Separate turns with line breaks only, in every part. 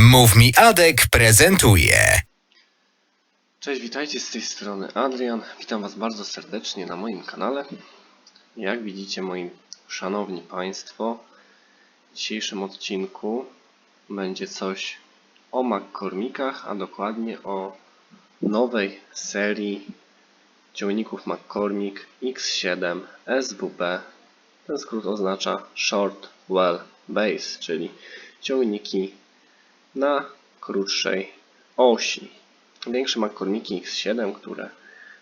Mów mi Adek prezentuje.
Cześć, witajcie z tej strony Adrian. Witam Was bardzo serdecznie na moim kanale. Jak widzicie, moi szanowni Państwo, w dzisiejszym odcinku będzie coś o McCormickach, a dokładnie o nowej serii ciągników McCormick X7 SWB. Ten skrót oznacza Short Well Base, czyli ciągniki na krótszej osi. Większe McCormicki X7, które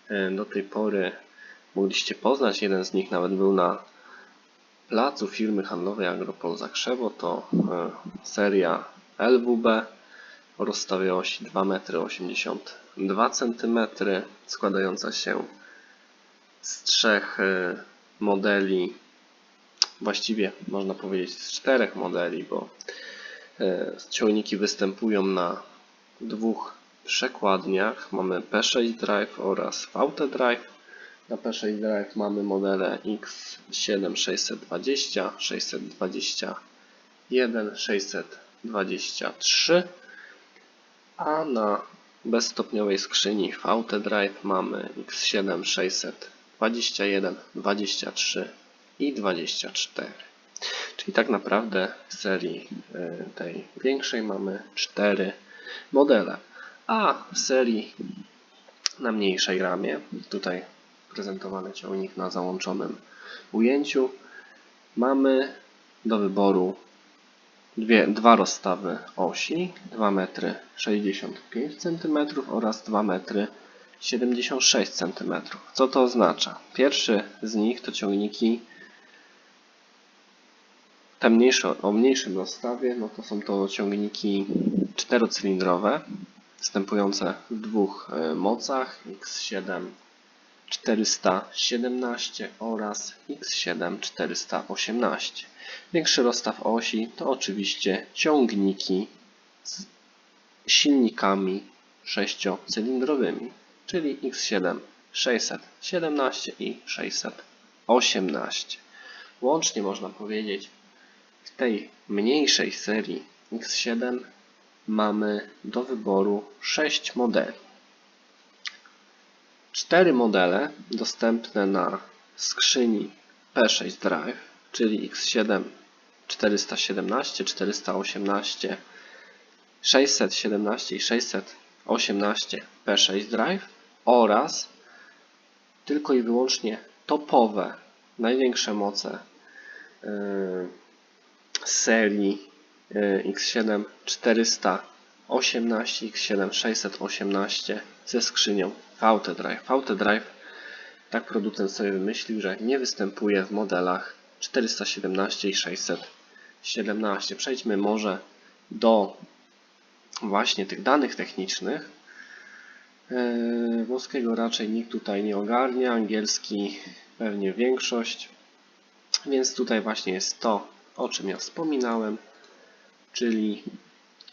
e, do tej pory mogliście poznać, jeden z nich nawet był na placu firmy handlowej Agropol Zakrzewo, to e, seria LWB o rozstawie osi 2,82 m, składająca się z trzech e, modeli, właściwie można powiedzieć z czterech modeli, bo ciągniki występują na dwóch przekładniach. Mamy P6 Drive oraz VT Drive. Na P6 Drive mamy modele X7 620, 621, 623, a na bezstopniowej skrzyni VT Drive mamy X7 621, 23 i 24. Czyli tak naprawdę w serii y, tej większej mamy cztery modele. A w serii na mniejszej ramie, tutaj prezentowany ciągnik na załączonym ujęciu, mamy do wyboru dwie, dwa rozstawy osi 2 metry 65 cm oraz 2 metry 76 cm. Co to oznacza? Pierwszy z nich to ciągniki te mniejsze, o mniejszym rozstawie, no to są to ciągniki czterocylindrowe, występujące w dwóch e, mocach X7 417 oraz X7 418. Większy rozstaw osi to oczywiście ciągniki z silnikami sześciocylindrowymi, czyli X7 617 i 618. Łącznie można powiedzieć, w tej mniejszej serii X7 mamy do wyboru 6 modeli. Cztery modele dostępne na skrzyni P6 Drive, czyli X7 417, 418, 617 i 618 P6 Drive oraz tylko i wyłącznie topowe, największe moce yy, serii yy, X7 418 X7 618 ze skrzynią VT Drive. VT Drive tak producent sobie wymyślił, że nie występuje w modelach 417 i 617. Przejdźmy może do właśnie tych danych technicznych. Yy, Włoskiego raczej nikt tutaj nie ogarnia, angielski pewnie większość. Więc tutaj właśnie jest to, o czym ja wspominałem, czyli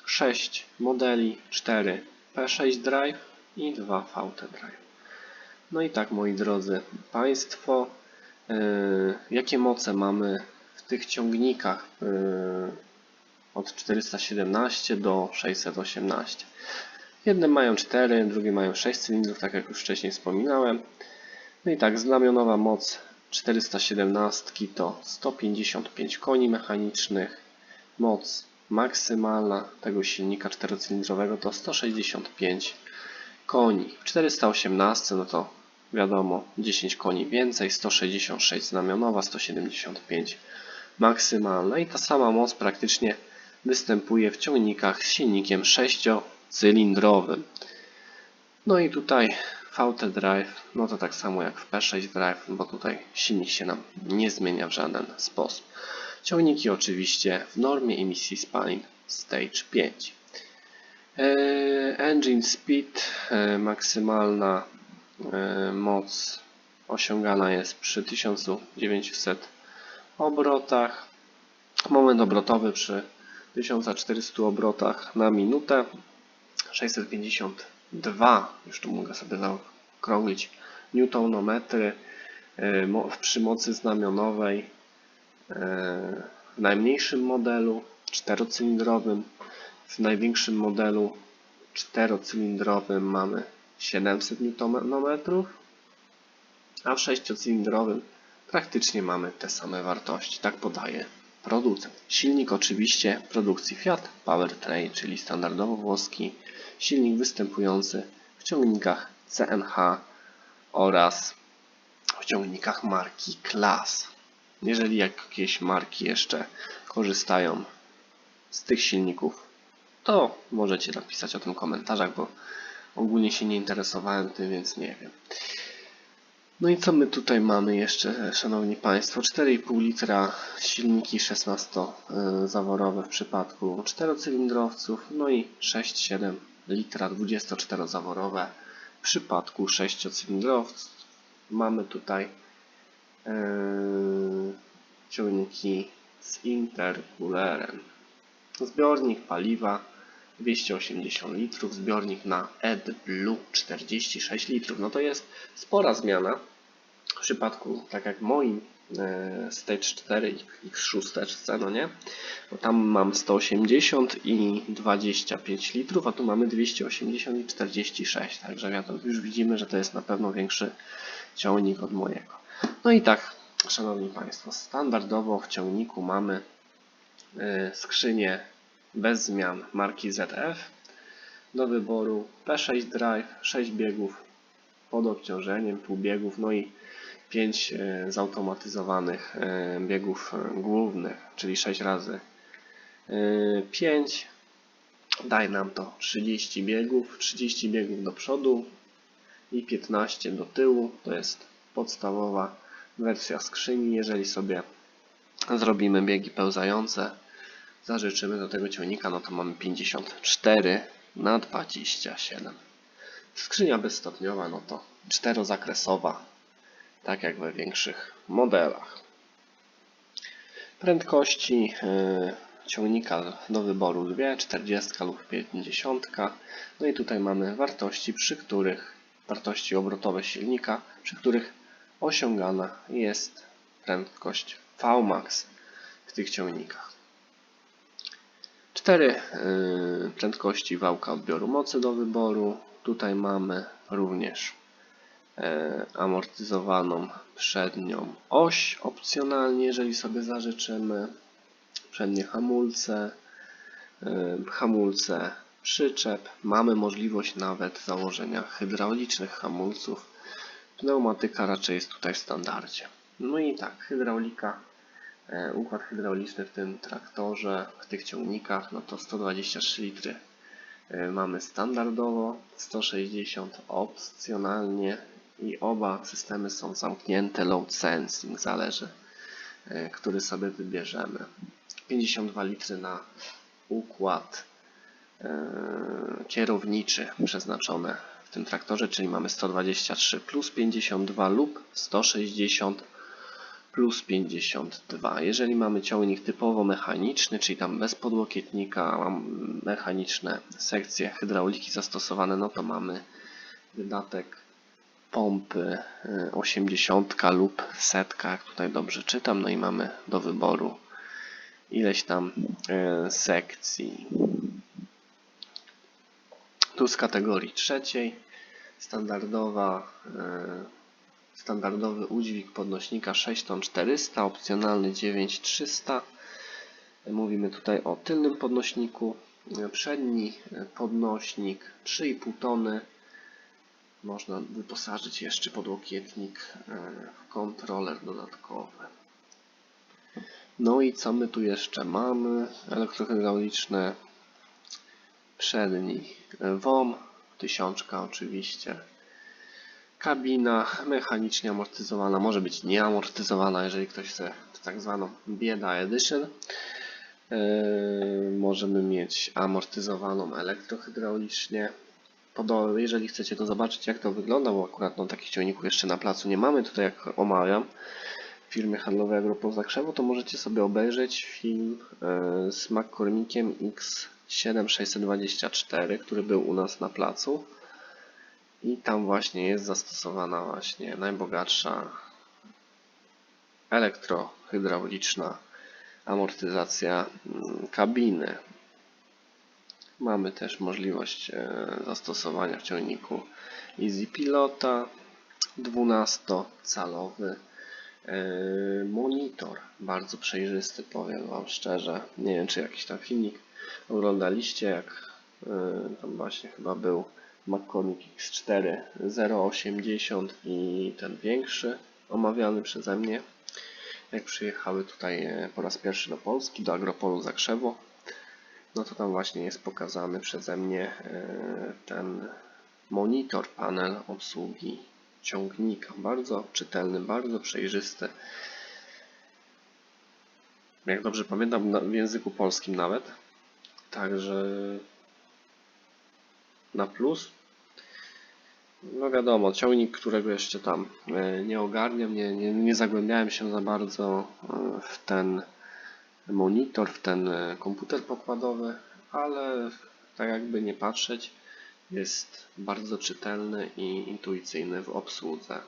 6 modeli, 4 P6 Drive i 2 VT Drive. No i tak, moi drodzy Państwo, yy, jakie moce mamy w tych ciągnikach yy, od 417 do 618? Jedne mają 4, drugie mają 6 cylindrów, tak jak już wcześniej wspominałem. No i tak, znamionowa moc 417 to 155 koni mechanicznych, moc maksymalna tego silnika czterocylindrowego to 165 koni. W 418 no to wiadomo 10 koni więcej, 166 znamionowa, 175 maksymalna i ta sama moc praktycznie występuje w ciągnikach z silnikiem 6-cylindrowym. No i tutaj VT Drive, no to tak samo jak w P6 Drive, bo tutaj silnik się nam nie zmienia w żaden sposób. Ciągniki oczywiście w normie emisji spalin Stage 5. E, Engine speed e, maksymalna e, moc osiągana jest przy 1900 obrotach. Moment obrotowy przy 1400 obrotach na minutę. 652, już tu mogę sobie zaokrąglić, newtonometry przy mocy znamionowej w najmniejszym modelu czterocylindrowym W największym modelu czterocylindrowym mamy 700 Nm, a w sześciocylindrowym praktycznie mamy te same wartości. Tak podaje producent. Silnik oczywiście produkcji Fiat Powertrain, czyli standardowo włoski silnik występujący w ciągnikach CNH oraz w ciągnikach marki Class. Jeżeli jakieś marki jeszcze korzystają z tych silników, to możecie napisać o tym w komentarzach, bo ogólnie się nie interesowałem tym, więc nie wiem. No i co my tutaj mamy jeszcze, Szanowni Państwo? 4,5 litra silniki 16-zaworowe w przypadku czterocylindrowców, no i 6,7 litra 24-zaworowe w przypadku sześciocylindrowców. Mamy tutaj yy, ciągniki z intercoolerem. Zbiornik paliwa 280 litrów, zbiornik na AdBlue 46 litrów. No to jest spora zmiana w przypadku, tak jak moim Stage 4 i X6, no nie? Bo tam mam 180 i 25 litrów, a tu mamy 280 i 46, także wiadomo, już widzimy, że to jest na pewno większy ciągnik od mojego. No i tak, Szanowni Państwo, standardowo w ciągniku mamy e, skrzynię bez zmian marki ZF do wyboru P6 Drive, 6 biegów pod obciążeniem, pół biegów, no i 5 zautomatyzowanych e, biegów e, głównych, czyli 6 razy 5 daje nam to 30 biegów, 30 biegów do przodu i 15 do tyłu, to jest podstawowa wersja skrzyni, jeżeli sobie zrobimy biegi pełzające zażyczymy do tego ciągnika, no to mamy 54 na 27. Skrzynia bezstopniowa, no to czterozakresowa, tak jak we większych modelach. Prędkości yy, ciągnika do wyboru dwie, 40 lub 50. No i tutaj mamy wartości, przy których wartości obrotowe silnika, przy których osiągana jest prędkość Vmax w tych ciągnikach. Cztery yy, prędkości wałka odbioru mocy do wyboru. Tutaj mamy również yy, amortyzowaną przednią oś opcjonalnie, jeżeli sobie zażyczymy. Przednie hamulce, yy, hamulce przyczep. Mamy możliwość nawet założenia hydraulicznych hamulców. Pneumatyka raczej jest tutaj w standardzie. No i tak, hydraulika układ hydrauliczny w tym traktorze, w tych ciągnikach, no to 123 litry e, mamy standardowo, 160 opcjonalnie i oba systemy są zamknięte, load sensing, zależy, e, który sobie wybierzemy. 52 litry na układ kierowniczy przeznaczone w tym traktorze, czyli mamy 123 plus 52 lub 160 plus 52. Jeżeli mamy ciągnik typowo mechaniczny, czyli tam bez podłokietnika, mechaniczne sekcje hydrauliki zastosowane, no to mamy wydatek pompy 80 y, lub setka, jak tutaj dobrze czytam, no i mamy do wyboru ileś tam y, sekcji. Tu z kategorii trzeciej, standardowa y, standardowy udźwig podnośnika 6 ton 400, opcjonalny 9300. Mówimy tutaj o tylnym podnośniku. Przedni podnośnik 3,5 tony. Można wyposażyć jeszcze podłokietnik e, w kontroler dodatkowy. No i co my tu jeszcze mamy? Elektrohydrauliczne przedni WOM, tysiączka oczywiście Kabina mechanicznie amortyzowana, może być nieamortyzowana, jeżeli ktoś chce tak zwaną bieda edition. Yy, możemy mieć amortyzowaną elektrohydraulicznie. Jeżeli chcecie to zobaczyć jak to wygląda, bo akurat no, takich ciągników jeszcze na placu nie mamy, tutaj jak omawiam w firmie handlowej Agropol Zakrzewo, to możecie sobie obejrzeć film yy, z McCormickiem X7624, który był u nas na placu. I tam właśnie jest zastosowana właśnie najbogatsza elektrohydrauliczna amortyzacja mm, kabiny. Mamy też możliwość e, zastosowania w ciągniku Easy Pilota 12-calowy e, monitor, bardzo przejrzysty, powiem Wam szczerze. Nie wiem, czy jakiś tam filmik oglądaliście, jak e, tam właśnie chyba był McCormick X4 080 i ten większy, omawiany przeze mnie. Jak przyjechały tutaj e, po raz pierwszy do Polski, do Agropolu Zakrzewo, no to tam właśnie jest pokazany przeze mnie e, ten monitor, panel obsługi ciągnika. Bardzo czytelny, bardzo przejrzysty. Jak dobrze pamiętam, w języku polskim nawet. Także na plus. No wiadomo, ciągnik, którego jeszcze tam e, nie ogarniam, nie, nie, nie zagłębiałem się za bardzo e, w ten monitor, w ten e, komputer pokładowy, ale tak jakby nie patrzeć, jest bardzo czytelny i intuicyjny w obsłudze.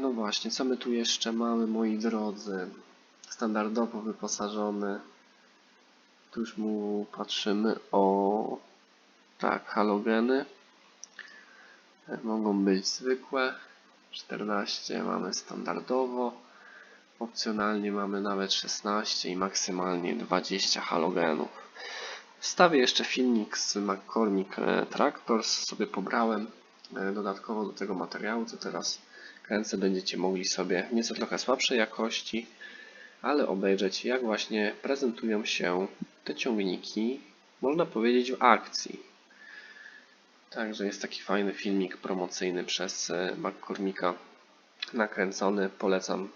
No właśnie, co my tu jeszcze mamy, moi drodzy? Standardowo wyposażony. Tu już mu patrzymy o tak, halogeny. Mogą być zwykłe. 14 mamy standardowo. Opcjonalnie mamy nawet 16 i maksymalnie 20 halogenów. Wstawię jeszcze filmik z McCormick Tractors, sobie pobrałem e, dodatkowo do tego materiału, co teraz kręcę. Będziecie mogli sobie nieco trochę słabszej jakości, ale obejrzeć jak właśnie prezentują się te ciągniki, można powiedzieć w akcji. Także jest taki fajny filmik promocyjny przez e, McCormicka nakręcony. Polecam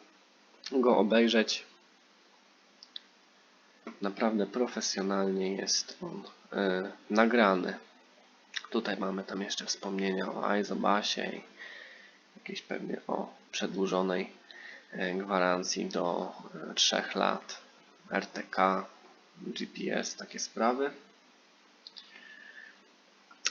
go obejrzeć. Naprawdę profesjonalnie jest on e, nagrany. Tutaj mamy tam jeszcze wspomnienia o iZobasie i jakieś pewnie o przedłużonej e, gwarancji do e, 3 lat, RTK, GPS, takie sprawy.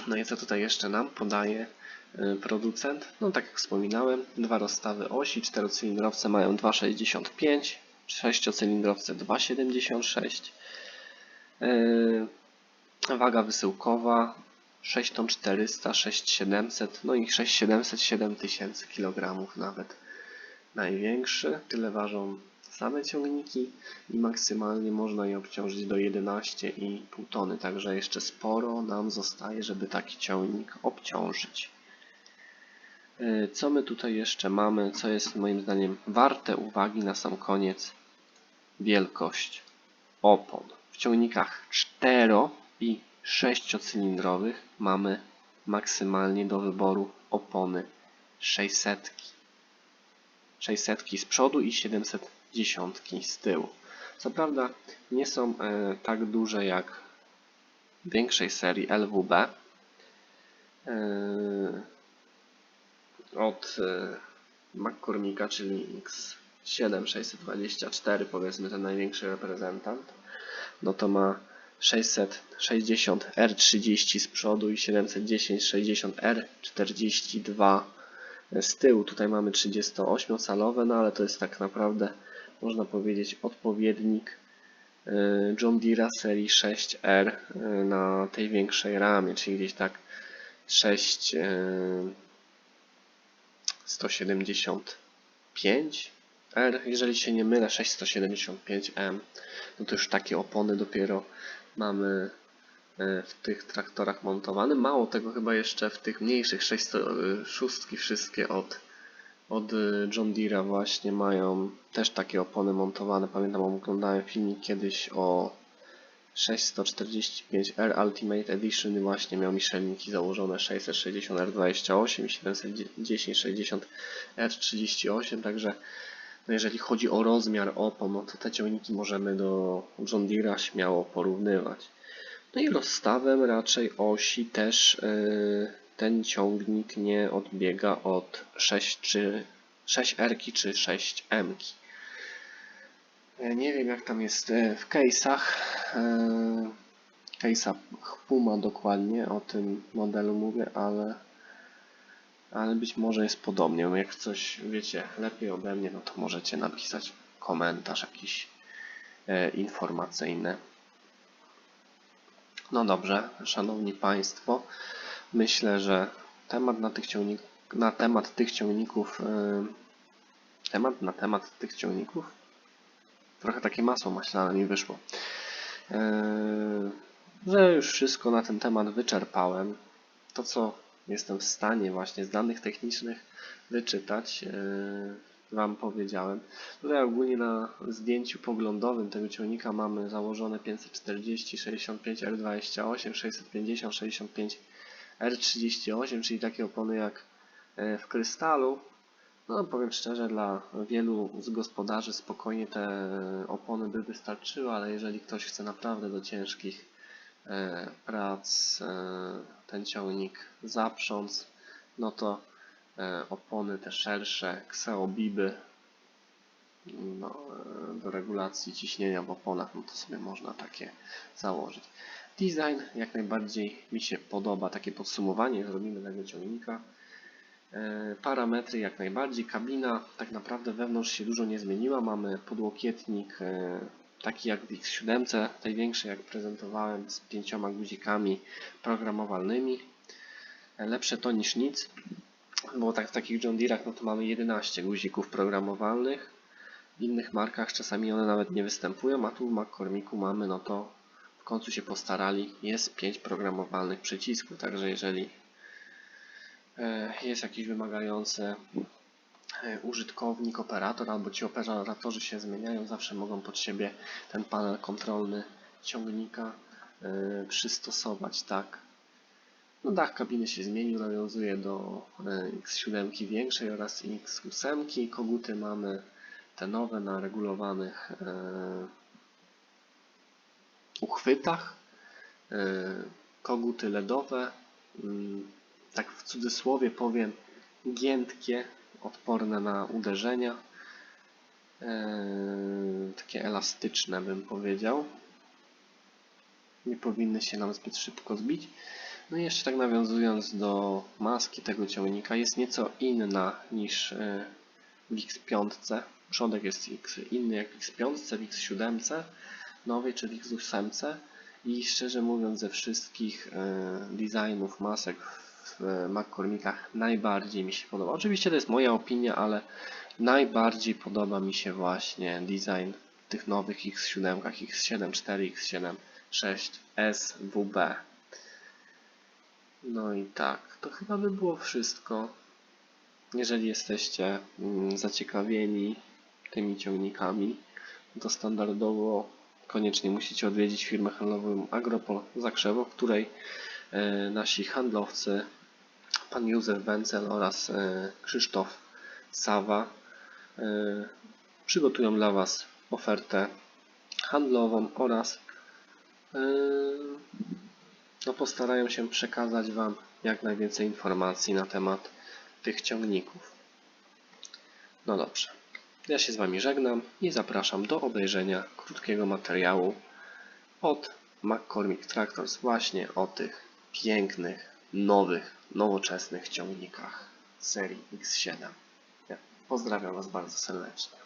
No i co tutaj jeszcze nam podaje y, producent? No tak jak wspominałem, dwa rozstawy osi, czterocylindrowce mają 2,65, sześciocylindrowce 2,76. Yy, Waga wysyłkowa 6 ton 400, 6700, no i 6700, 7000 kg nawet. Największy, tyle ważą same ciągniki i maksymalnie można je obciążyć do 11,5 tony, także jeszcze sporo nam zostaje, żeby taki ciągnik obciążyć. Yy, Co my tutaj jeszcze mamy, co jest moim zdaniem warte uwagi na sam koniec? Wielkość opon. W ciągnikach 4 i 6-cylindrowych mamy maksymalnie do wyboru opony 600. 600 z przodu i 710 z tyłu. Co prawda nie są e, tak duże jak większej serii LWB. E, od e, McCormicka, czyli X7 624, powiedzmy ten największy reprezentant, no to ma 660 R30 z przodu i 710 60 R42 z tyłu. Tutaj mamy 38-calowe, no ale to jest tak naprawdę, można powiedzieć, odpowiednik y, John Deere serii 6R y, na tej większej ramie, czyli gdzieś tak 6 y, 175 R, jeżeli się nie mylę, 6175M, no to już takie opony dopiero mamy e, w tych traktorach montowane. Mało tego chyba jeszcze w tych mniejszych 606 wszystkie od, od e, John Deere'a właśnie mają też takie opony montowane. Pamiętam, oglądałem filmik kiedyś o 645R Ultimate Edition właśnie miał Michelinki założone 660R28 i 710-60R38, także no jeżeli chodzi o rozmiar opon, no to te ciągniki możemy do John Deere'a śmiało porównywać. No i rozstawem raczej osi też yy, ten ciągnik nie odbiega od 6 czy 6R czy 6M. Nie wiem jak tam jest e, w case'ach. e, Case'a Puma dokładnie o tym modelu mówię, ale ale być może jest podobnie. Jak coś wiecie lepiej ode mnie, no to możecie napisać komentarz jakiś e, informacyjny. No dobrze, szanowni państwo, myślę, że temat na, tych na temat tych ciągników yy, temat na temat tych ciągników trochę takie masło maślane mi wyszło. Yy, że już wszystko na ten temat wyczerpałem. To, co jestem w stanie właśnie z danych technicznych wyczytać, yy, Wam powiedziałem. Tutaj ogólnie na zdjęciu poglądowym tego ciągnika mamy założone 540, 65, R28, 650, 65, R38, czyli takie opony jak e, w krystalu. No powiem szczerze, dla wielu z gospodarzy spokojnie te opony by wystarczyły, ale jeżeli ktoś chce naprawdę do ciężkich e, prac e, ten ciągnik zaprząc, no to e, opony te szersze, Xeobiby no, e, do regulacji ciśnienia w oponach, no to sobie można takie założyć. Design jak najbardziej mi się podoba, takie podsumowanie zrobimy tego ciągnika. E, Parametry jak najbardziej, kabina tak naprawdę wewnątrz się dużo nie zmieniła, mamy podłokietnik e, taki jak w X7, tej większej jak prezentowałem z pięcioma guzikami programowalnymi. E, Lepsze to niż nic, bo tak w takich John Deere'ach no to mamy 11 guzików programowalnych. W innych markach czasami one nawet nie występują, a tu w McCormicku mamy, no to końcu się postarali, jest 5 programowalnych przycisków, także jeżeli e, jest jakiś wymagający e, użytkownik, operator, albo ci operatorzy się zmieniają, zawsze mogą pod siebie ten panel kontrolny ciągnika e, przystosować, tak. No dach kabiny się zmienił, nawiązuje do e, X7 większej oraz X8. Koguty mamy te nowe na regulowanych uchwytach. E, koguty LEDowe, mm, tak w cudzysłowie powiem, giętkie, odporne na uderzenia. E, takie elastyczne bym powiedział. Nie powinny się nam zbyt szybko zbić. No i jeszcze tak nawiązując do maski tego ciągnika, jest nieco inna niż w X5. Przodek jest inny jak w X5, w X7 nowej czy w X8 i szczerze mówiąc ze wszystkich e, designów masek w McCormickach najbardziej mi się podoba. Oczywiście to jest moja opinia, ale najbardziej podoba mi się właśnie design tych nowych X7, X7 4, X7 6, SWB. No i tak, to chyba by było wszystko. Jeżeli jesteście mm, zaciekawieni tymi ciągnikami, to standardowo koniecznie musicie odwiedzić firmę handlową Agropol Zakrzewo, w której e, nasi handlowcy, pan Józef Wencel oraz e, Krzysztof Sawa, e, przygotują dla Was ofertę handlową oraz no postarają się przekazać Wam jak najwięcej informacji na temat tych ciągników. No dobrze. Ja się z Wami żegnam i zapraszam do obejrzenia krótkiego materiału od McCormick Tractors właśnie o tych pięknych, nowych, nowoczesnych ciągnikach serii X7. Ja pozdrawiam Was bardzo serdecznie.